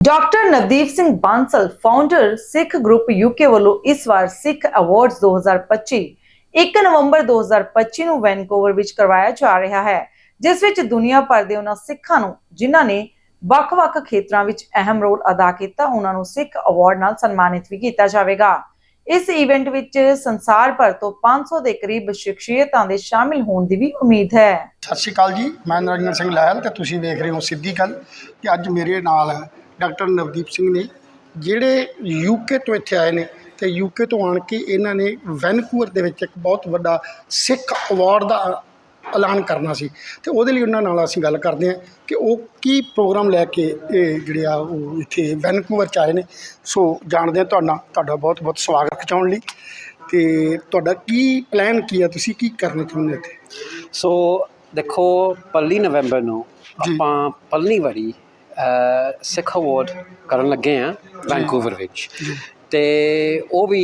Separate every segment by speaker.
Speaker 1: Doctor Navdeep Singh Bansal founder Sikh group UK ਵੱਲੋਂ ਇਸ ਵਾਰ ਸਿੱਖ awards 2025 1 ਨਵੰਬਰ 2025 ਨੂੰ ਵੈਨਕੂਵਰ ਵਿੱਚ ਕਰਵਾਇਆ ਜਾ ਰਿਹਾ ਹੈ, ਜਿਸ ਵਿੱਚ ਦੁਨੀਆ ਭਰ ਦੇ ਉਹਨਾਂ ਸਿੱਖਾਂ ਨੂੰ, ਜਿਨ੍ਹਾਂ ਨੇ ਵੱਖ-ਵੱਖ ਖੇਤਰਾਂ ਵਿੱਚ ਅਹਿਮ ਰੋਲ ਅਦਾ ਕੀਤਾ, ਉਹਨਾਂ ਨੂੰ ਸਿੱਖ ਅਵਾਰਡ ਨਾਲ ਸਨਮਾਨਿਤ ਵੀ ਕੀਤਾ ਜਾਵੇਗਾ। ਇਸ ਇਵੈਂਟ ਵਿੱਚ ਸੰਸਾਰ ਭਰ ਤੋਂ 500 ਦੇ ਕਰੀਬ ਸ਼ਖਸੀਅਤਾਂ ਦੇ ਸ਼ਾਮਿਲ ਹੋਣ ਦੀ ਵੀ ਉਮੀਦ ਹੈ।
Speaker 2: ਸਤਿ ਸ਼੍ਰੀ ਅਕਾਲ ਜੀ, ਮੈਂ ਨਰਿੰਦਰ ਸਿੰਘ ਲਾਇਲ ਤੇ ਤੁਸੀਂ ਵੇਖ ਰਹੇ ਹੋ ਸਿੱਧੀ ਗੱਲ ਕਿ ਅੱਜ ਮੇਰੇ ਨਾਲ ਡਾਕਟਰ ਨਵਦੀਪ ਸਿੰਘ ਨੇ ਜਿਹੜੇ ਯੂਕੇ ਤੋਂ ਇੱਥੇ ਆਏ ਨੇ ਤੇ ਯੂਕੇ ਤੋਂ ਆਣ ਕੇ ਇਹਨਾਂ ਨੇ ਵੈਨਕੂਵਰ ਦੇ ਵਿੱਚ ਇੱਕ ਬਹੁਤ ਵੱਡਾ ਸਿੱਖ ਅਵਾਰਡ ਦਾ ਐਲਾਨ ਕਰਨਾ ਸੀ ਤੇ ਉਹਦੇ ਲਈ ਉਹਨਾਂ ਨਾਲ ਅਸੀਂ ਗੱਲ ਕਰਦੇ ਹਾਂ ਕਿ ਉਹ ਕੀ ਪ੍ਰੋਗਰਾਮ ਲੈ ਕੇ ਇਹ ਜਿਹੜੇ ਆ ਉਹ ਇੱਥੇ ਵੈਨਕੂਵਰ ਚ ਆਏ ਨੇ ਸੋ ਜਾਣਦੇ ਹਾਂ ਤੁਹਾਡਾ ਤੁਹਾਡਾ ਬਹੁਤ ਬਹੁਤ ਸਵਾਗਤ ਖਿਚਾਉਣ ਲਈ ਤੇ ਤੁਹਾਡਾ ਕੀ ਪਲਾਨ ਕੀ ਹੈ ਤੁਸੀਂ ਕੀ ਕਰਨਾ ਚਾਹੁੰਦੇ ਇੱਥੇ
Speaker 3: ਸੋ ਦੇਖੋ ਪਹਿਲੀ ਨਵੰਬਰ ਨੂੰ। ਆਪਾਂ ਪਹਿਲੀ ਵਾਰੀ ਸਿੱਖ ਅਵਾਰਡ ਕਰਨ ਲੱਗੇ ਆ ਵੈਨਕੂਵਰ ਵਿੱਚ। ਤੇ ਉਹ ਵੀ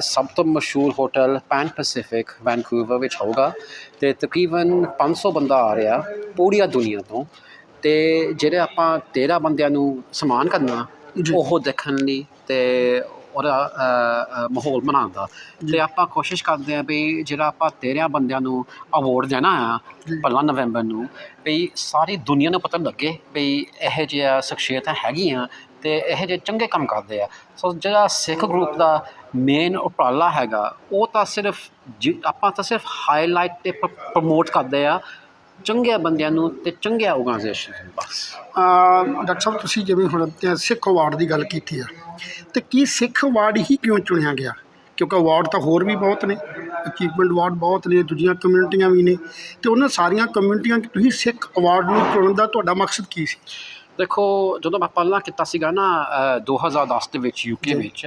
Speaker 3: ਸਭ ਤੋਂ ਮਸ਼ਹੂਰ ਹੋਟਲ ਪੈਨ ਪੈਸੀਫਿਕ ਵੈਨਕੂਵਰ ਵਿੱਚ ਹੋਊਗਾ। ਤੇ ਤਕਰੀਬਨ 500 ਬੰਦਾ ਆ ਰਿਹਾ ਪੂਰੀ ਦੁਨੀਆ ਤੋਂ। ਤੇ ਜਿਹੜੇ ਆਪਾਂ 13 ਬੰਦਿਆਂ ਨੂੰ ਸਨਮਾਨ ਕਰਨਾ। ਉਹ ਦੇਖਣ ਲਈ ਤੇ ਉਹਦਾ ਮਾਹੌਲ ਬਣਾਉਣ ਦਾ ਤੇ ਆਪਾਂ ਕੋਸ਼ਿਸ਼ ਕਰਦੇ ਆ ਵੀ ਜਿਹੜਾ ਆਪਾਂ 13 ਬੰਦਿਆਂ ਨੂੰ ਅਵਾਰਡ ਦੇਣਾ ਆ। ਪਹਿਲਾ ਨਵੰਬਰ ਨੂੰ ਵੀ ਸਾਰੀ ਦੁਨੀਆ ਨੂੰ ਪਤਾ ਲੱਗੇ ਵੀ ਇਹ ਜਿਹੀਆਂ ਸ਼ਖਸੀਅਤਾਂ ਹੈਗੀਆਂ ਤੇ ਇਹ ਜਿਹੇ ਚੰਗੇ ਕੰਮ ਕਰਦੇ ਆ। ਸੋ ਜਿਹੜਾ ਸਿੱਖ ਗਰੁੱਪ ਦਾ ਮੇਨ ਉਪਰਾਲਾ ਹੈਗਾ ਉਹ ਤਾਂ ਸਿਰਫ ਆਪਾਂ ਤਾਂ ਸਿਰਫ ਹਾਈਲਾਈਟ ਤੇ ਪ੍ਰਮੋਟ ਕਰਦੇ ਆ ਚੰਗੇ ਬੰਦਿਆਂ ਨੂੰ ਤੇ ਚੰਗੇ ਆਰਗੇਨਾਈਜੇਸ਼ਨ ਨੂੰ ਬਸ
Speaker 2: ਡਾਕਟਰ ਸਾਹਿਬ ਤੁਸੀਂ ਜਿਵੇਂ ਹੁਣ ਸਿੱਖ ਅਵਾਰਡ ਦੀ ਗੱਲ ਕੀਤੀ ਆ ਤੇ ਕੀ ਸਿੱਖ ਅਵਾਰਡ ਹੀ ਕਿਉਂ ਚੁਣਿਆ ਗਿਆ ਕਿਉਂਕਿ ਅਵਾਰਡ ਤਾਂ ਹੋਰ ਵੀ ਬਹੁਤ ਨੇ ਅਚੀਵਮੈਂਟ ਅਵਾਰਡ ਬਹੁਤ ਨੇ ਦੂਜੀਆਂ ਕਮਿਊਨਿਟੀਆਂ ਵੀ ਨੇ ਤੇ ਉਹਨਾਂ ਸਾਰੀਆਂ ਕਮਿਊਨਿਟੀਆਂ 'ਚ ਤੁਸੀਂ ਸਿੱਖ ਅਵਾਰਡ ਨੂੰ ਚੁਣਨ ਦਾ ਤੁਹਾਡਾ ਮਕਸਦ ਕੀ ਸੀ
Speaker 3: ਦੇਖੋ ਜਦੋਂ ਮੈਂ ਪਹਿਲਾਂ ਕੀਤਾ ਸੀਗਾ ਨਾ ਅ, 2010 ਦੇ ਵਿੱਚ ਯੂਕੇ ਵਿੱਚ।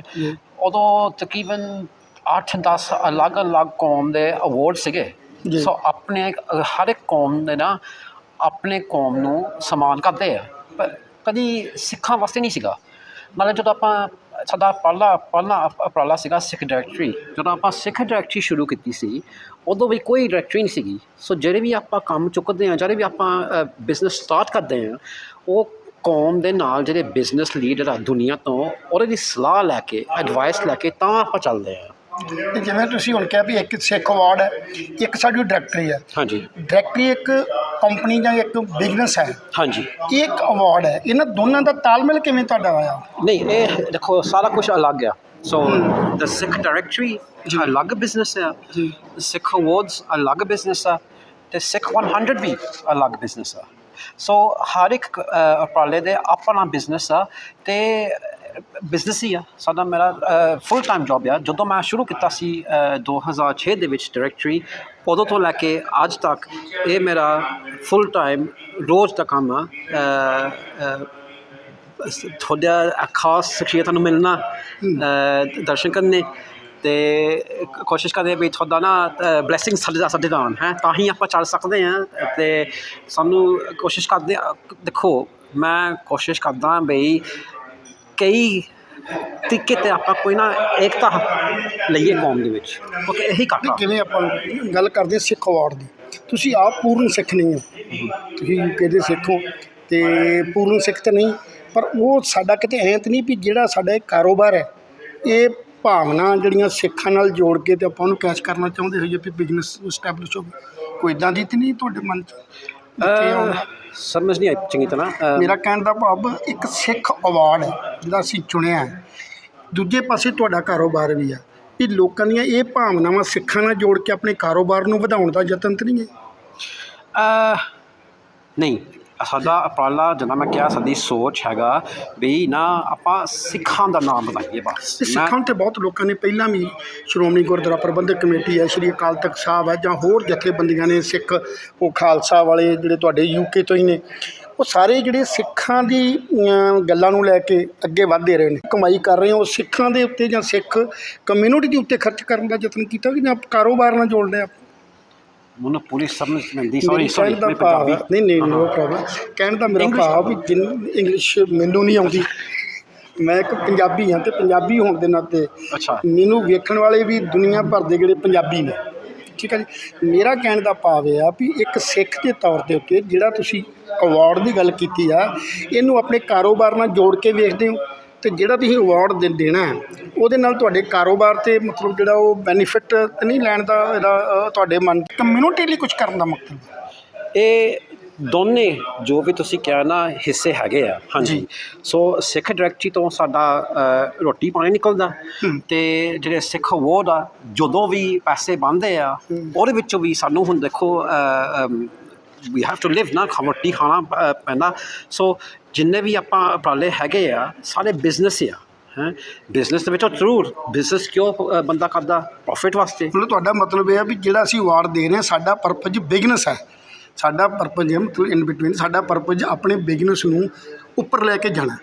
Speaker 3: ਉਦੋਂ ਤਕਰੀਬਨ 8-10 ਅਲੱਗ-ਅਲੱਗ ਕੌਮ ਦੇ ਅਵਾਰਡ ਸੀਗੇ। ਸੋ ਆਪਣੇ ਹਰ ਇੱਕ ਕੌਮ ਦੇ ਨਾ ਆਪਣੇ ਕੌਮ ਨੂੰ ਸਨਮਾਨ ਕਰਦੇ ਆ। ਪਰ ਕਦੀ ਸਿੱਖਾਂ ਵਾਸਤੇ ਨਹੀਂ ਸੀਗਾ। ਮਤਲਬ ਜਦੋਂ ਆਪਾਂ ਸਾਡਾ ਪਹਿਲਾ ਪਹਿਲਾ ਉਪਰਾਲਾ ਸੀਗਾ ਸਿੱਖ ਡਾਇਰੈਕਟਰੀ ਜਦੋਂ ਆਪਾਂ ਸਿੱਖ ਡਾਇਰੈਕਟਰੀ ਸ਼ੁਰੂ ਕੀਤੀ ਸੀ, ਉਦੋਂ ਵੀ ਕੋਈ ਡਾਇਰੈਕਟਰੀ ਨਹੀਂ ਸੀਗੀ। ਸੋ ਜਿਹੜੇ ਵੀ ਆਪਾਂ ਕੰਮ ਚੁੱਕਦੇ ਆ, ਜਿਹੜੇ ਵੀ ਆਪਾਂ ਬਿਜ਼ਨਸ ਸਟਾਰਟ ਕਰਦੇ ਆ, ਉਹ ਕੌਮ ਦੇ ਨਾਲ ਜਿਹੜੇ ਬਿਜ਼ਨਸ ਲੀਡਰ ਆ ਦੁਨੀਆ ਤੋਂ, ਉਹਦੇ ਦੀ ਸਲਾਹ ਲੈ ਕੇ ਐਡਵਾਈਸ ਲੈ ਕੇ ਤਾਂ ਆਪਾਂ ਚੱਲਦੇ ਆ।
Speaker 2: ਤੇ ਜਿਵੇਂ ਤੁਸੀਂ ਹੁਣ ਕਿਹਾ ਵੀ ਇੱਕ ਸਿੱਖ ਅਵਾਰਡ ਹੈ ਇੱਕ ਸਾਡੀ ਡਾਇਰੈਕਟਰੀ ਹੈ।
Speaker 3: ਹਾਂਜੀ।
Speaker 2: ਡਾਇਰੈਕਟਰੀ ਇੱਕ ਕੰਪਨੀ ਜਾਂ ਇੱਕ ਬਿਜ਼ਨਸ ਹੈ।
Speaker 3: ਹਾਂਜੀ।
Speaker 2: ਇਹ ਇੱਕ ਅਵਾਰਡ ਹੈ। ਇਹਨਾਂ ਦੋਨਾਂ ਦਾ ਤਾਲਮੇਲ ਕਿਵੇਂ ਤੁਹਾਡਾ ਆਇਆ?
Speaker 3: ਨਹੀਂ ਇਹ ਦੇਖੋ ਸਾਰਾ ਕੁਝ ਅਲੱਗ ਆ। ਸੋ ਦ ਸਿੱਖ ਡਾਇਰੈਕਟਰੀ ਅਲੱਗ ਬਿਜ਼ਨਸ ਆ। ਸਿੱਖ ਅਵਾਰਡਸ ਅਲੱਗ ਬਿਜ਼ਨਸ ਆ। ਤੇ ਸਿੱਖ 100 ਵੀ ਅਲੱਗ ਬਿਜ਼ਨਸ ਆ। ਸੋ ਹਰ ਇੱਕ ਉਪਰਾਲੇ ਦੇ ਆਪਣਾ ਬਿਜ਼ਨਸ ਆ। ਤੇ ਬਿਜ਼ਨਸ ਹੀ ਆ। ਸਾਡਾ ਮੇਰਾ ਫੁੱਲ ਟਾਈਮ ਜੌਬ ਆ। ਜਦੋਂ ਮੈਂ ਸ਼ੁਰੂ ਕੀਤਾ ਸੀ ਅ, 2006 ਦੇ ਵਿੱਚ ਡਾਇਰੈਕਟਰੀ ਉਦੋਂ ਤੋਂ ਲੈ ਕੇ ਅੱਜ ਤੱਕ ਇਹ ਮੇਰਾ ਫੁੱਲ ਟਾਈਮ ਰੋਜ਼ ਦਾ ਕੰਮ ਆ। ਤੁਹਾਡਾ ਖਾਸ ਸ਼ਖਸੀਅਤਾਂ ਨੂੰ ਮਿਲਣਾ ਦਰਸ਼ਨ ਕਰਨੇ ਤੇ ਕੋਸ਼ਿਸ਼ ਕਰਦੇ ਵੀ ਤੁਹਾਡਾ ਨਾ ਬਲੇਸਿੰਗ ਸਾਡੇ ਸਾਡੇ ਨਾਲ ਹੈ। ਤਾਂ ਹੀ ਆਪਾਂ ਚੱਲ ਸਕਦੇ ਹਾਂ ਤੇ ਸਾਨੂੰ ਕੋਸ਼ਿਸ਼ ਕਰਦੇ ਹਾਂ- ਦੇਖੋ ਮੈਂ ਕੋਸ਼ਿਸ਼ ਕਰਦਾ ਬਈ ਕਈ ਤਰੀਕੇ ਤੇ ਆਪਾਂ ਕੋਈ ਨਾ ਏਕਤਾ ਲਈਏ ਕੌਮ ਦੇ ਵਿੱਚ। ਕਿਉਂਕਿ ਇਹੀ ਕਾਕਾ
Speaker 2: ਜਿਵੇਂ ਆਪਾਂ ਗੱਲ ਕਰਦੇ ਹਾਂ ਸਿੱਖ ਅਵਾਰਡ ਦੀ। ਤੁਸੀਂ ਆਪ ਪੂਰਨ ਸਿੱਖ ਨਹੀਂ ਹੋ। ਤੁਸੀਂ ਯੂਕੇ ਦੇ ਸਿੱਖ ਹੋ ਤੇ ਪੂਰਨ ਸਿੱਖ ਤਾਂ ਨਹੀਂ ਪਰ ਉਹ ਸਾਡਾ ਕਿਤੇ ਐਂ ਤਾਂ ਨਹੀਂ ਵੀ ਜਿਹੜਾ ਸਾਡਾ ਇਹ ਕਾਰੋਬਾਰ ਹੈ। ਇਹ ਭਾਵਨਾ ਜਿਹੜੀਆਂ ਸਿੱਖਾਂ ਨਾਲ ਜੋੜ ਕੇ ਤੇ ਆਪਾਂ ਉਹਨੂੰ ਕੈਸ਼ ਕਰਨਾ ਚਾਹੁੰਦੇ ਹੋਈਏ ਵੀ ਬਿਜ਼ਨਸ ਸਟੈਬਲਿਸ਼ ਹੋਵੇ ਕੋਈ ਇਦਾਂ ਦੀ ਤਾਂ ਨਹੀਂ ਤੁਹਾਡੇ ਮਨ 'ਚ?
Speaker 3: ਸਮਝ ਨਹੀਂ ਆਈ ਚੰਗੀ ਤਰ੍ਹਾਂ
Speaker 2: ਮੇਰਾ ਕਹਿਣ ਦਾ ਭਾਵ ਇੱਕ ਸਿੱਖ ਅਵਾਰਡ ਹੈ ਜਿਹੜਾ ਅਸੀਂ ਚੁਣਿਆ ਹੈ। ਦੂਜੇ ਪਾਸੇ ਤੁਹਾਡਾ ਕਾਰੋਬਾਰ ਵੀ ਹੈ ਵੀ ਲੋਕਾਂ ਦੀਆਂ ਇਹ ਭਾਵਨਾਵਾਂ ਸਿੱਖਾਂ ਨਾਲ ਜੋੜ ਕੇ ਆਪਣੇ ਕਾਰੋਬਾਰ ਨੂੰ ਵਧਾਉਣ ਦਾ ਯਤਨ ਤਾਂ ਨਹੀਂ ਹੈ?
Speaker 3: ਨਹੀਂ। ਸਾਡਾ ਉਪਰਾਲਾ ਜਦੋਂ ਮੈਂ ਕਿਹਾ ਸਾਡੀ ਸੋਚ ਹੈਗਾ ਵੀ ਨਾ ਆਪਾਂ ਸਿੱਖਾਂ ਦਾ ਨਾਮ ਬਣਾਈਏ ਬਸ।
Speaker 2: ਤੇ
Speaker 3: ਮੈਂ-
Speaker 2: ਸਿੱਖਾਂ ਤੇ ਬਹੁਤ ਲੋਕਾਂ ਨੇ ਪਹਿਲਾਂ ਵੀ ਸ਼੍ਰੋਮਣੀ ਗੁਰਦੁਆਰਾ ਪ੍ਰਬੰਧਕ ਕਮੇਟੀ ਹੈ ਸ਼੍ਰੀ ਅਕਾਲ ਤਖਤ ਸਾਹਿਬ ਹੈ ਜਾਂ ਹੋਰ ਜਥੇਬੰਦੀਆਂ ਨੇ ਸਿੱਖ ਉਹ ਖਾਲਸਾ ਵਾਲੇ ਜਿਹੜੇ ਤੁਹਾਡੇ ਯੂਕੇ ਤੋਂ ਹੀ ਨੇ ਉਹ ਸਾਰੇ ਜਿਹੜੇ ਸਿੱਖਾਂ ਦੀ ਅਮ, ਗੱਲਾਂ ਨੂੰ ਲੈ ਕੇ ਅੱਗੇ ਵਧਦੇ ਰਹੇ ਨੇ। ਕਮਾਈ ਕਰ ਰਹੇ ਹੋ ਸਿੱਖਾਂ ਦੇ ਉੱਤੇ ਜਾਂ ਸਿੱਖ ਕਮਿਊਨਿਟੀ ਦੇ ਉੱਤੇ ਖਰਚ ਕਰਨ ਦਾ ਯਤਨ ਕੀਤਾ ਕਿ ਜਾਂ ਕਾਰੋਬਾਰ ਨਾਲ ਜੋੜਦੇ ਆ?
Speaker 3: ਮੈਨੂੰ ਪੂਰੀ ਸਮਝ ਨਹੀਂ ਆਉਂਦੀ ਸੌਰੀ ਸੌਰੀ
Speaker 2: ਕਹਿਣ ਦਾ
Speaker 3: ਮੈਂ
Speaker 2: ਭਾਵ
Speaker 3: ਪੰਜਾਬੀ
Speaker 2: ਨਹੀਂ ਨਹੀਂ ਨੋ ਪ੍ਰੋਬਲਮ ਕਹਿਣ ਦਾ ਮੇਰਾ
Speaker 3: English
Speaker 2: ਭਾਵ ਵੀ ਜਿੰਨ ਇੰਗਲਿਸ਼ ਮੈਨੂੰ ਨਹੀਂ ਆਉਂਦੀ। ਮੈਂ ਇੱਕ ਪੰਜਾਬੀ ਹਾਂ ਤੇ ਪੰਜਾਬੀ ਹੋਣ ਦੇ ਨਾਤੇ
Speaker 3: ਅੱਛਾ।
Speaker 2: ਮੈਨੂੰ ਵੇਖਣ ਵਾਲੇ ਵੀ ਦੁਨੀਆ ਭਰ ਦੇ ਜਿਹੜੇ ਪੰਜਾਬੀ ਨੇ। ਠੀਕ ਹੈ ਜੀ? ਮੇਰਾ ਕਹਿਣ ਦਾ ਭਾਵ ਇਹ ਆ ਵੀ ਇੱਕ ਸਿੱਖ ਦੇ ਤੌਰ ਦੇ ਉੱਤੇ ਜਿਹੜਾ ਤੁਸੀਂ ਅਵਾਰਡ ਦੀ ਗੱਲ ਕੀਤੀ ਆ ਇਹਨੂੰ ਆਪਣੇ ਕਾਰੋਬਾਰ ਨਾਲ ਜੋੜ ਕੇ ਵੇਖਦੇ ਹੋ। ਤੇ ਜਿਹੜਾ ਤੁਸੀਂ ਅਵਾਰਡ ਦੇ ਦੇਣਾ ਹੈ ਉਹਦੇ ਨਾਲ ਤੁਹਾਡੇ ਕਾਰੋਬਾਰ ਤੇ ਮਤਲਬ ਜਿਹੜਾ ਉਹ ਬੈਨੀਫਿਟ ਨਹੀਂ ਲੈਣ ਦਾ ਇਹਦਾ ਤੁਹਾਡੇ ਮਨ ਕਮਿਊਨਿਟੀ ਲਈ ਕੁਝ ਕਰਨ ਦਾ ਮਕਸਦ
Speaker 3: ਇਹ ਦੋਨੇ ਜੋ ਵੀ ਤੁਸੀਂ ਕਿਹਾ ਨਾ ਹਿੱਸੇ ਹੈਗੇ ਆ। ਹਾਂਜੀ। ਸੋ ਸਿੱਖ ਡਾਇਰੈਕਟਰੀ ਤੋਂ ਸਾਡਾ ਰੋਟੀ ਪਾਣੀ ਨਿਕਲਦਾ। ਤੇ ਜਿਹੜੇ ਸਿੱਖ ਅਵਾਰਡ ਆ ਜਦੋਂ ਵੀ ਪੈਸੇ ਬਣਦੇ ਆ ਉਹਦੇ ਵਿੱਚੋਂ ਵੀ ਸਾਨੂੰ ਹੁਣ ਦੇਖੋ ਵੀ ਹੈਵ ਟੂ ਲਿਵ ਨਾ ਖਾ- ਰੋਟੀ ਖਾਣਾ ਪੈਂਦਾ। ਸੋ ਜਿੰਨੇ ਵੀ ਆਪਾਂ ਉਪਰਾਲੇ ਹੈਗੇ ਆ, ਸਾਰੇ ਬਿਜ਼ਨਸ ਆ, ਹੈ। ਬਿਜ਼ਨਸ ਦੇ ਵਿੱਚੋਂ ਜ਼ਰੂਰ ਬਿਜ਼ਨਸ ਕਿਉਂ ਬੰਦਾ ਕਰਦਾ? ਪ੍ਰੋਫਿਟ ਵਾਸਤੇ।
Speaker 2: ਮਤਲਬ ਤੁਹਾਡਾ ਮਤਲਬ ਇਹ ਆ ਵੀ ਜਿਹੜਾ ਅਸੀਂ ਅਵਾਰਡ ਦੇ ਰਹੇ ਹਾਂ ਸਾਡਾ ਪਰਪਸ ਬਿਜ਼ਨਸ ਹੈ। ਸਾਡਾ ਪਰਪਸ ਹੈ ਮਤਲਬ ਇਨ ਬਿਟਵੀਨ ਸਾਡਾ ਪਰਪਸ ਆਪਣੇ ਬਿਜ਼ਨਸ ਨੂੰ ਉੱਪਰ ਲੈ ਕੇ ਜਾਣਾ।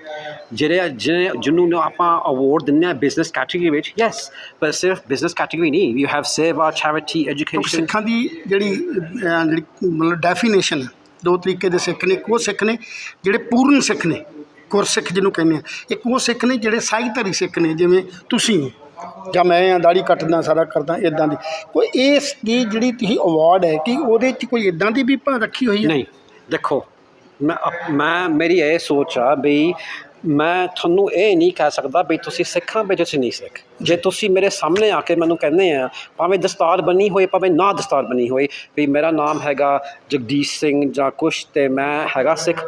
Speaker 3: ਜਿਹੜੇ ਜਿਹਨੇ ਆਪਾਂ ਅਵਾਰਡ ਦਿੰਦੇ ਆ ਬਿਜ਼ਨਸ ਕੈਟਾਗਰੀ ਵਿੱਚ ਯੈਸ ਪਰ ਸਿਰਫ ਬਿਜ਼ਨਸ ਕੈਟਾਗਰੀ ਨਹੀਂ ਯੂ ਹੈਵ ਸੇਵਾ ਚੈਰਿਟੀ
Speaker 2: ਕਿਉਂਕਿ
Speaker 3: ਐਜੂਕੇਸ਼ਨ
Speaker 2: ਸਿੱਖਾਂ ਦੀ ਜਿਹੜੀ ਜਿਹੜੀ ਮਤਲਬ ਡੈਫੀਨੇਸ਼ਨ ਦੋ ਤਰੀਕੇ ਦੇ ਸਿੱਖ ਨੇ ਉਹ ਸਿੱਖ ਨੇ ਜਿਹੜੇ ਪੂਰਨ ਸਿੱਖ ਨੇ ਗੁਰਸਿੱਖ ਜਿਹਨੂੰ ਕਹਿੰਦੇ ਆ ਇੱਕ ਉਹ ਸਿੱਖ ਨੇ ਜਿਹੜੇ ਸਾਈਧਾਰੀ ਸਿੱਖ ਨੇ ਜਿਵੇਂ ਤੁਸੀਂ ਜਾਂ ਮੈਂ ਆ ਦਾੜੀ ਕੱਟਦਾ ਸਾਰਾ ਕਰਦਾ ਇਦਾਂ ਦੀ। ਕੋਈ ਇਸ ਦੀ ਜਿਹੜੀ ਤੁਸੀਂ ਅਵਾਰਡ ਹੈ ਕਿ ਉਹਦੇ 'ਚ ਕੋਈ ਇਦਾਂ ਦੀ ਵੀ ਭਾਂ ਰੱਖੀ ਹੋਈ ਹੈ?
Speaker 3: ਨਹੀਂ ਦੇਖੋ ਮੈਂ ਮੈਂ ਮੇਰੀ ਇਹ ਸੋਚ ਆ ਬਈ ਮੈਂ ਤੁਹਾਨੂੰ ਇਹ ਨਹੀਂ ਕਹਿ ਸਕਦਾ ਵੀ ਤੁਸੀਂ ਸਿੱਖਾਂ ਵਿੱਚ ਤੁਸੀਂ ਨਹੀਂ ਸਿੱਖ। ਜੇ ਤੁਸੀਂ ਮੇਰੇ ਸਾਹਮਣੇ ਆ ਕੇ ਮੈਨੂੰ ਕਹਿੰਦੇ ਆ ਭਾਵੇਂ ਦਸਤਾਰ ਬਣੀ ਹੋਏ ਭਾਵੇਂ ਨਾ ਦਸਤਾਰ ਬਣੀ ਹੋਏ ਵੀ ਮੇਰਾ ਨਾਮ ਹੈਗਾ ਜਗਦੀਸ਼ ਸਿੰਘ ਜਾਂ ਕੁਛ ਤੇ ਮੈਂ ਹੈਗਾ ਸਿੱਖ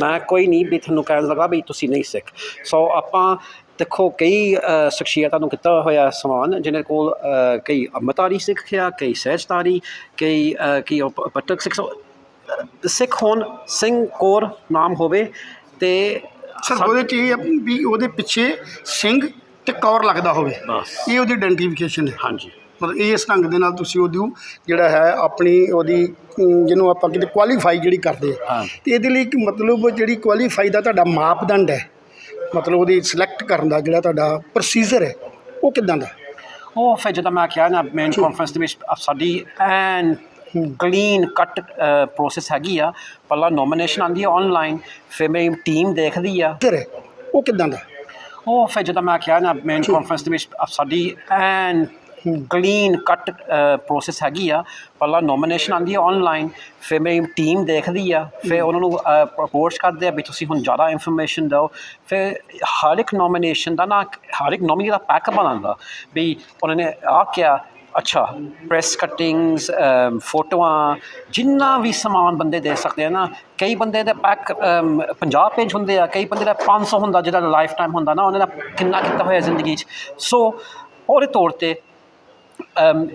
Speaker 3: ਮੈਂ ਕੋਈ ਨਹੀਂ ਵੀ ਤੁਹਾਨੂੰ ਕਹਿਣ ਲੱਗਾ ਵੀ ਤੁਸੀਂ ਨਹੀਂ ਸਿੱਖ। ਸੋ ਆਪਾਂ ਦੇਖੋ ਕਈ ਸ਼ਖਸੀਅਤਾਂ ਨੂੰ ਕੀਤਾ ਹੋਇਆ ਸਮਾਨ ਜਿਹਨਾਂ ਕੋਲ ਕਈ ਅੰਮ੍ਰਿਤਧਾਰੀ ਸਿੱਖ ਆ ਕਈ ਸਹਿਜਧਾਰੀ ਕਈ ਅ, ਕੀ ਉਹ ਪਟਕ ਸਿੱਖ। ਸਿੱਖ ਹੋਣ ਸਿੰਘ ਕੌਰ ਨਾਮ ਹੋਵੇ ਤੇ
Speaker 2: ਸਰ ਉਹਦੇ 'ਚ ਇਹ ਆ ਵੀ ਉਹਦੇ ਪਿੱਛੇ ਸਿੰਘ ਤੇ ਕੌਰ ਲੱਗਦਾ ਹੋਵੇ।
Speaker 3: ਬਸ।
Speaker 2: ਇਹ ਉਹਦੀ ਆਇਡੈਂਟੀਫਿਕੇਸ਼ਨ ਹੈ।
Speaker 3: ਹਾਂਜੀ।
Speaker 2: ਮਤਲਬ ਇਸ ਢੰਗ ਦੇ ਨਾਲ ਤੁਸੀਂ ਉਹਦੀ ਜਿਹੜਾ ਹੈ ਆਪਣੀ ਉਹਦੀ ਅਮ, ਜਿਹਨੂੰ ਆਪਾਂ ਕਿਤੇ ਕੁਆਲੀਫਾਈ ਜਿਹੜੀ ਕਰਦੇ ਆ।
Speaker 3: ਹਾਂ।
Speaker 2: ਤੇ ਇਹਦੇ ਲਈ ਇੱਕ ਮਤਲਬ ਜਿਹੜੀ ਕੁਆਲੀਫਾਈ ਦਾ ਤੁਹਾਡਾ ਮਾਪਦੰਡ ਹੈ ਮਤਲਬ ਉਹਦੀ ਸਿਲੈਕਟ ਕਰਨ ਦਾ ਜਿਹੜਾ ਤੁਹਾਡਾ ਪ੍ਰੋਸੀਜਰ ਹੈ ਉਹ ਕਿਦਾਂ ਦਾ?
Speaker 3: ਉਹ ਫਿਰ ਜਦੋਂ ਮੈਂ ਕਿਹਾ ਨਾ ਮੇਨ ਕਾਨਫਰੰਸ ਦੇ ਵਿੱਚ ਸਾਡੀ ਐਨ ਕਲੀਨ ਕੱਟ ਪ੍ਰੋਸੈਸ ਹੈਗੀ ਆ। ਪਹਿਲਾਂ ਨੋਮੀਨੇਸ਼ਨ ਆਉਂਦੀ ਹੈ ਆਨਲਾਈਨ ਫਿਰ ਮੇਰੀ ਟੀਮ ਦੇਖਦੀ ਆ।
Speaker 2: ਹੈ ਉਹ ਕਿਦਾਂ ਦਾ?
Speaker 3: ਉਹ ਫਿਰ ਜਦੋਂ ਮੈਂ ਕਿਹਾ ਨਾ ਮੇਨ ਕਾਨਫਰੰਸ ਦੇ ਵਿੱਚ ਸਾਡੀ ਐਨ ਕਲੀਨ ਕੱਟ ਪ੍ਰੋਸੈਸ ਹੈਗੀ ਆ। ਪਹਿਲਾਂ ਨੋਮੀਨੇਸ਼ਨ ਆਉਂਦੀ ਹੈ ਆਨਲਾਈਨ ਫਿਰ ਮੇਰੀ ਟੀਮ ਦੇਖਦੀ ਆ। ਫਿਰ ਉਹਨਾਂ ਨੂੰ ਪ੍ਰਪੋਜ਼ ਕਰਦੇ ਆ ਵੀ ਤੁਸੀਂ ਹੁਣ ਜ਼ਿਆਦਾ ਇਨਫੋਰਮੇਸ਼ਨ ਦਿਓ। ਫਿਰ ਹਰ ਇੱਕ ਨੋਮੀਨੇਸ਼ਨ ਦਾ ਨਾ ਹਰ ਇੱਕ ਨੋਮੀਨੀ ਦਾ ਪੈਕ ਬਣਾਉਂਦਾ। ਵੀ ਉਹਨਾਂ ਨੇ ਆ ਕਿਹਾ ਅੱਛਾ ਪ੍ਰੈਸ ਕਟਿੰਗਸ ਫੋਟੋਆਂ, ਜਿੰਨਾ ਵੀ ਸਮਾਨ ਬੰਦੇ ਦੇ ਸਕਦੇ ਆ ਨਾ, ਕਈ ਬੰਦੇ ਦੇ ਪੈਕ 50 ਪੇਜ ਹੁੰਦੇ ਆ, ਕਈ ਬੰਦੇ ਦਾ 500 ਹੁੰਦਾ ਜਿਹੜਾ ਲਾਈਫ ਟਾਈਮ ਹੁੰਦਾ ਨਾ, ਉਹਨਾਂ ਦਾ ਕਿੰਨਾ ਕੀਤਾ ਹੋਇਆ ਜ਼ਿੰਦਗੀ 'ਚ। ਸੋ ਉਹਦੇ ਤੌਰ ਤੇ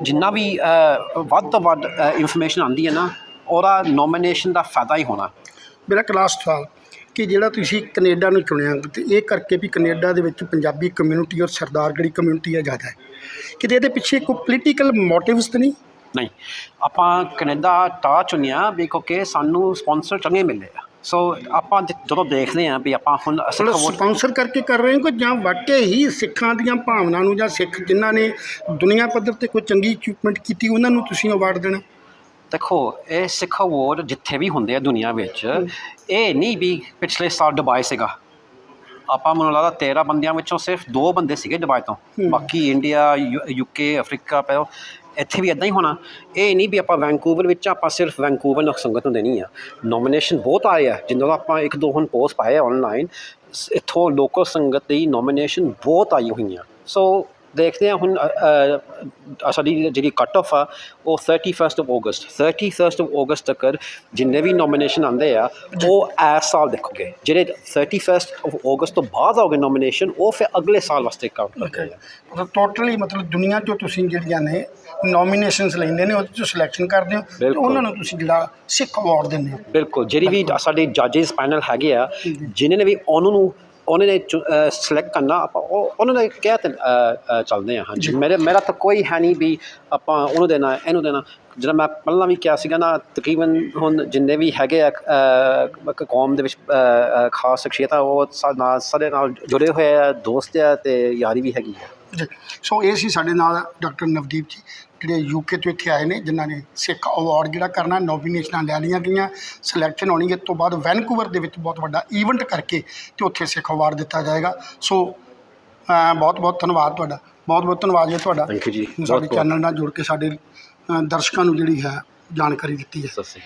Speaker 3: ਜਿੰਨਾ ਵੀ ਵੱਧ ਤੋਂ ਵੱਧ ਇਨਫੋਰਮੇਸ਼ਨ ਆਉਂਦੀ ਹੈ ਨਾ, ਉਹਦਾ ਨੋਮੀਨੇਸ਼ਨ ਦਾ ਫਾਇਦਾ ਹੀ ਹੋਣਾ।
Speaker 2: ਮੇਰਾ ਕਲਾਸ ਸਵਾਲ, ਕਿ ਜਿਹੜਾ ਤੁਸੀਂ ਕੈਨੇਡਾ ਨੂੰ ਚੁਣਿਆ, ਤੇ ਇਹ ਕਰਕੇ ਵੀ ਕੈਨੇਡਾ ਦੇ ਵਿੱਚ ਪੰਜਾਬੀ ਕਮਿਊਨਿਟੀ ਔਰ ਸਰਦਾਰ ਕਮਿਊਨਿਟੀ ਆ ਜ਼ਿਆਦਾ ਹੈ। ਕਿਤੇ ਇਹਦੇ ਪਿੱਛੇ ਕੋਈ ਪੋਲੀਟੀਕਲ ਮੋਟਿਵਸ ਤਾਂ ਨਹੀਂ?
Speaker 3: ਨਹੀਂ ਆਪਾਂ ਕੈਨੇਡਾ ਤਾਂ ਚੁਣਿਆ ਵੀ ਕਿਉਂਕਿ ਸਾਨੂੰ ਸਪਾਂਸਰ ਚੰਗੇ ਮਿਲੇ ਆ। ਸੋ ਆਪਾਂ ਜ- ਜਦੋਂ ਦੇਖਦੇ ਹਾਂ ਵੀ ਆਪਾਂ ਹੁਣ
Speaker 2: ਮਤਲਬ
Speaker 3: ਵੋਟ
Speaker 2: ਸਪਾਂਸਰ ਕਰਕੇ ਕਰ ਰਹੇ ਹੋ ਕਿ ਜਾਂ ਵਾਕਈ ਹੀ ਸਿੱਖਾਂ ਦੀਆਂ ਭਾਵਨਾ ਨੂੰ ਜਾਂ ਸਿੱਖ ਜਿਨ੍ਹਾਂ ਨੇ ਦੁਨੀਆ ਪੱਧਰ ਤੇ ਕੋਈ ਚੰਗੀ ਅਚੀਵਮੈਂਟ ਕੀਤੀ ਉਹਨਾਂ ਨੂੰ ਤੁਸੀਂ ਅਵਾਰਡ ਦੇਣਾ?
Speaker 3: ਦੇਖੋ ਇਹ ਸਿੱਖ ਅਵਾਰਡ ਜਿੱਥੇ ਵੀ ਹੁੰਦੇ ਆ ਦੁਨੀਆ ਵਿੱਚ ਇਹ ਨਹੀਂ ਵੀ ਪਿਛਲੇ ਸਾਲ ਦੁਬਈ ਸੀਗਾ। ਆਪਾਂ ਮੈਨੂੰ ਲੱਗਦਾ 13 ਬੰਦਿਆਂ ਵਿੱਚੋਂ ਸਿਰਫ ਦੋ ਬੰਦੇ ਸੀਗੇ ਦੁਬਈ ਤੋਂ। ਬਾਕੀ ਇੰਡੀਆ ਯੂਕੇ ਅਫਰੀਕਾ ਪੈ ਇੱਥੇ ਵੀ ਇਦਾਂ ਹੀ ਹੋਣਾ। ਇਹ ਨਹੀਂ ਵੀ ਆਪਾਂ ਵੈਂਕੂਵਰ ਵਿੱਚ ਆ, ਆਪਾਂ ਸਿਰਫ ਵੈਂਕੂਵਰ ਨੂੰ ਸੰਗਤ ਨੂੰ ਦੇਣੀ ਆ। ਨੋਮੀਨੇਸ਼ਨ ਬਹੁਤ ਆਏ ਆ ਜਿਨ੍ਹਾਂ ਦਾ ਆਪਾਂ ਇੱਕ ਦੋ ਹੁਣ ਪੋਸਟ ਪਾਏ ਆਨਲਾਈਨ ਇੱਥੋਂ ਲੋਕਲ ਸੰਗਤ ਦੀ ਨੋਮੀਨੇਸ਼ਨ ਬਹੁਤ ਆਈ ਹੋਈਆਂ। ਸੋ ਦੇਖਦੇ ਹਾਂ ਹੁਣ ਸਾਡੀ ਜਿਹੜੀ ਕੱਟ ਆਫ ਆ ਉਹ 31st of August 31st of ਅਗਸਤ ਤੱਕ ਜਿੰਨੇ ਵੀ ਨੋਮੀਨੇਸ਼ਨ ਆਉਂਦੇ ਆ ਉਹ ਇਸ ਸਾਲ ਦੇਖੋਗੇ। ਜਿਹੜੇ 31st ਆਫ ਅਗਸਤ ਤੋਂ ਬਾਅਦ ਆਉਗੇ ਨੋਮੀਨੇਸ਼ਨ ਉਹ ਫਿਰ ਅਗਲੇ ਸਾਲ ਵਾਸਤੇ ਕਾਊਂਟ ਕਰਦੇ ਆ।
Speaker 2: ਮਤਲਬ ਟੋਟਲੀ ਮਤਲਬ ਦੁਨੀਆ ਚੋਂ ਤੁਸੀਂ ਜਿਹੜੀਆਂ ਨੇ ਨੋਮੀਨੇਸ਼ਨਸ ਲੈਂਦੇ ਨੇ ਉਹਦੇ ਚੋਂ ਸਿਲੈਕਸ਼ਨ ਕਰਦੇ ਹੋ ਤੇ। ਉਹਨਾਂ ਨੂੰ ਤੁਸੀਂ ਜਿਹੜਾ ਸਿੱਖ ਅਵਾਰਡ ਦਿੰਦੇ ਹੋ।
Speaker 3: ਬਿਲਕੁਲ। ਜਿਹੜੀ ਵੀ ਸਾਡੇ ਜੱਜਸ ਪੈਨਲ ਹੈਗੇ ਆ ਜਿਨ੍ਹਾਂ ਨੇ ਵੀ ਉਹਨਾਂ ਨੂੰ ਉਹਨਾਂ ਨੇ ਸਿਲੈਕਟ ਕਰਨਾ ਆਪਾਂ ਉਹ ਉਹਨਾਂ ਨੇ ਕਿਹਾ ਤੇ ਚੱਲਦੇ ਆ ਹਾਂਜੀ। ਮੇਰੇ ਮੇਰਾ ਤਾਂ ਕੋਈ ਹੈ ਨਹੀਂ ਵੀ ਆਪਾਂ ਉਹਨੂੰ ਦੇਣਾ ਇਹਨੂੰ ਦੇਣਾ। ਜਿਹੜਾ ਮੈਂ ਪਹਿਲਾਂ ਵੀ ਕਿਹਾ ਸੀਗਾ ਨਾ ਤਕਰੀਬਨ ਹੁਣ ਜਿੰਨੇ ਵੀ ਹੈਗੇ ਆ ਕੌਮ ਦੇ ਵਿੱਚ ਖਾਸ ਸ਼ਖਸੀਅਤਾਂ ਉਹ ਸਾਡੇ ਨਾਲ ਜੁੜੇ ਹੋਏ ਆ ਦੋਸਤ ਆ ਤੇ ਯਾਰੀ ਵੀ ਹੈਗੀ ਆ।
Speaker 2: ਜੀ। ਸੋ ਇਹ ਸੀ ਸਾਡੇ ਨਾਲ ਡਾਕਟਰ ਨਵਦੀਪ ਜੀ ਜਿਹੜੇ ਯੂਕੇ ਤੋਂ ਇੱਥੇ ਆਏ ਨੇ ਜਿਨ੍ਹਾਂ ਨੇ ਸਿੱਖ ਅਵਾਰਡ ਜਿਹੜਾ ਕਰਨਾ ਨੋਮੀਨੇਸ਼ਨਾਂ ਲੈ ਲਈਆਂ ਗਈਆਂ ਸਿਲੈਕਸ਼ਨ ਹੋਣੀ ਇਸ ਤੋਂ ਬਾਅਦ ਵੈਨਕੂਵਰ ਦੇ ਵਿੱਚ ਬਹੁਤ ਵੱਡਾ ਈਵੈਂਟ ਕਰਕੇ ਤੇ ਉੱਥੇ ਸਿੱਖ ਅਵਾਰਡ ਦਿੱਤਾ ਜਾਏਗਾ। ਸੋ ਬਹੁਤ ਬਹੁਤ ਧੰਨਵਾਦ ਤੁਹਾਡਾ। ਬਹੁਤ ਬਹੁਤ ਧੰਨਵਾਦ ਜੀ ਤੁਹਾਡਾ।
Speaker 3: Thank you ਜੀ।
Speaker 2: ਸਾਡੇ। ਚੈਨਲ ਨਾਲ ਜੁੜ ਕੇ ਸਾਡੇ ਦਰਸ਼ਕਾਂ ਨੂੰ ਜਿਹੜੀ ਹੈ ਜਾਣਕਾਰੀ ਦਿੱਤੀ ਹੈ।
Speaker 3: ਸਤਿ ਸ਼੍ਰੀ ਅਕਾਲ।